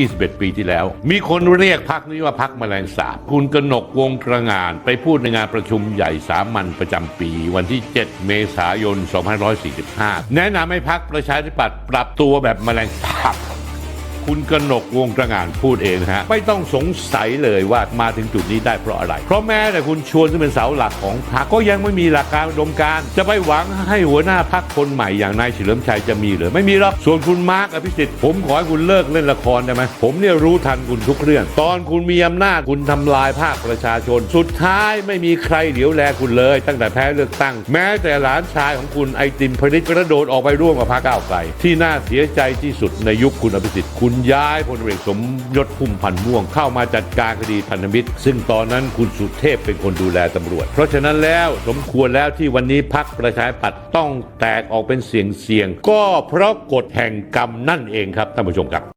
21 ปีที่แล้ว มีคนเรียกพักนี้ว่าพักแมลงสาบ คุณกนกวงกระงาน ไปพูดในงานประชุมใหญ่สามัญประจำปี วันที่ 7 เมษายน 2545 แนะนำให้พักประชาธิปัตย์ปรับตัวแบบแมลงสาบ คุณกนกวงกระงานพูดเองนะฮะ ไม่ต้องสงสัยเลยว่ามาถึงจุดนี้ได้เพราะอะไร เพราะแม้แต่คุณชวนซึ่งเป็นเสาหลักของพรรคก็ยังไม่มีหลักการอุดมการ จะไปหวังให้หัวหน้าพรรคคนใหม่อย่างนายเฉลิมชัยจะมีเหรือไม่มีหรอกส่วนคุณมาร์กอภิสิทธิ์ผมขอให้คุณเลิกเล่นละครได้ไหมผมเนี่ยรู้ทันคุณทุกเรื่อง ตอนคุณมีอำนาจคุณทำลายภาคประชาชน สุดท้ายไม่มีใครเหลียวแลคุณเลย ตั้งแต่แพ้เลือกตั้ง แม้แต่หลานชายของคุณไอติมพนิษกระโดดออกไปร่วมกับพรรคก้าวไกลที่น่าเสียใจที่สุดในยุคคุณอภิสิทธิ์คุณย้ายพลเอกสมยศพุ่มพันธ์ม่วงเข้ามาจัดการคดีพันธมิตร ซึ่งตอนนั้นคุณสุเทพเป็นคนดูแลตำรวจ เพราะฉะนั้นแล้วสมควรแล้วที่วันนี้พักประชาธิปัตย์ต้องแตกออกเป็นเสียงเสียงๆก็เพราะกฎแห่งกรรมนั่นเองครับท่านผู้ชมครับ